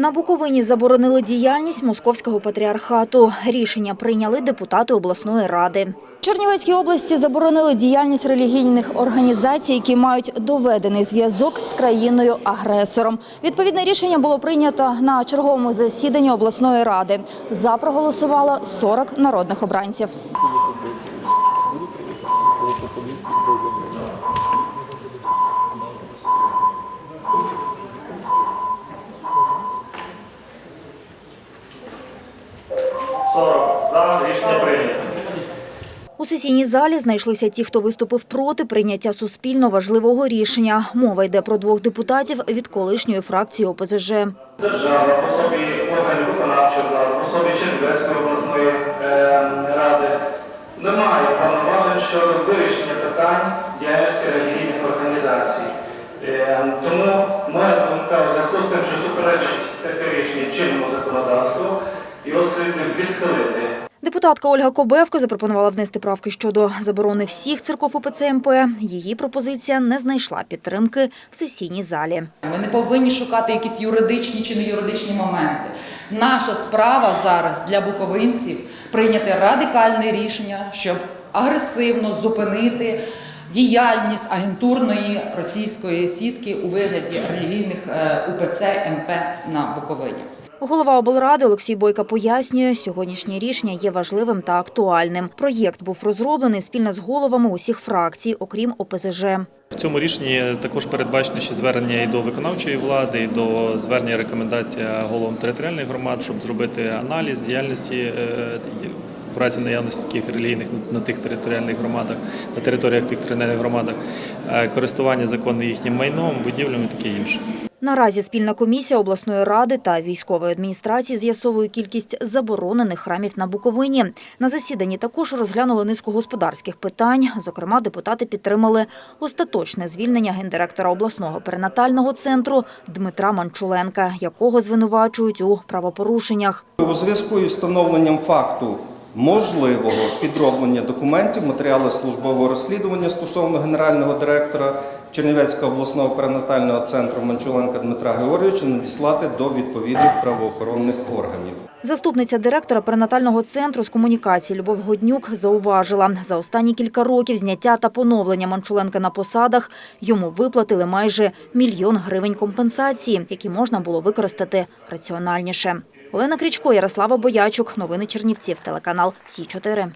На Буковині заборонили діяльність московського патріархату. Рішення прийняли депутати обласної ради. В Чернівецькій області заборонили діяльність релігійних організацій, які мають доведений зв'язок з країною-агресором. Відповідне рішення було прийнято на черговому засіданні обласної ради. За проголосувало 40 народних обранців. За рішення прийнято. У сесійній залі знайшлися ті, хто виступив проти прийняття суспільно важливого рішення. Мова йде про двох депутатів від колишньої фракції ОПЗЖ. Держава в особі органів виконавчої влади, в особі Чернівецької обласної е, ради не має повноважень щодо вирішення питань діяльності релігійних організацій. Е, тому моя думка у зв'язку з тим, що суперечить таке рішення чинному законодавству, його слід відхилити. Депутатка Ольга Кобевко запропонувала внести правки щодо заборони всіх церков УПЦ МП. Її пропозиція не знайшла підтримки в сесійній залі. Ми не повинні шукати якісь юридичні чи не юридичні моменти. Наша справа зараз для буковинців прийняти радикальне рішення, щоб агресивно зупинити діяльність агентурної російської сітки у вигляді релігійних е, УПЦ МП на Буковині. Голова облради Олексій Бойка пояснює, сьогоднішнє рішення є важливим та актуальним. Проєкт був розроблений спільно з головами усіх фракцій, окрім ОПЗЖ. В цьому рішенні також передбачено ще звернення і до виконавчої влади, і до звернення рекомендація головам територіальних громад, щоб зробити аналіз діяльності е, в разі наявності таких релігійних на тих територіальних громадах, на територіях тих територіальних громадах, е, користування законним їхнім майном, будівлями і таке інше. Наразі спільна комісія обласної ради та військової адміністрації з'ясовує кількість заборонених храмів на Буковині. На засіданні також розглянули низку господарських питань. Зокрема, депутати підтримали остаточне звільнення гендиректора обласного перинатального центру Дмитра Манчуленка, якого звинувачують у правопорушеннях. У зв'язку із встановленням факту можливого підроблення документів, матеріали службового розслідування стосовно генерального директора Чернівецького обласного перинатального центру Манчуленка Дмитра Георгійовича надіслати до відповідних правоохоронних органів. Заступниця директора перинатального центру з комунікації Любов Годнюк зауважила, за останні кілька років зняття та поновлення Манчуленка на посадах йому виплатили майже мільйон гривень компенсації, які можна було використати раціональніше. Олена Крічко, Ярослава Боячук. Новини Чернівців. Телеканал Сі 4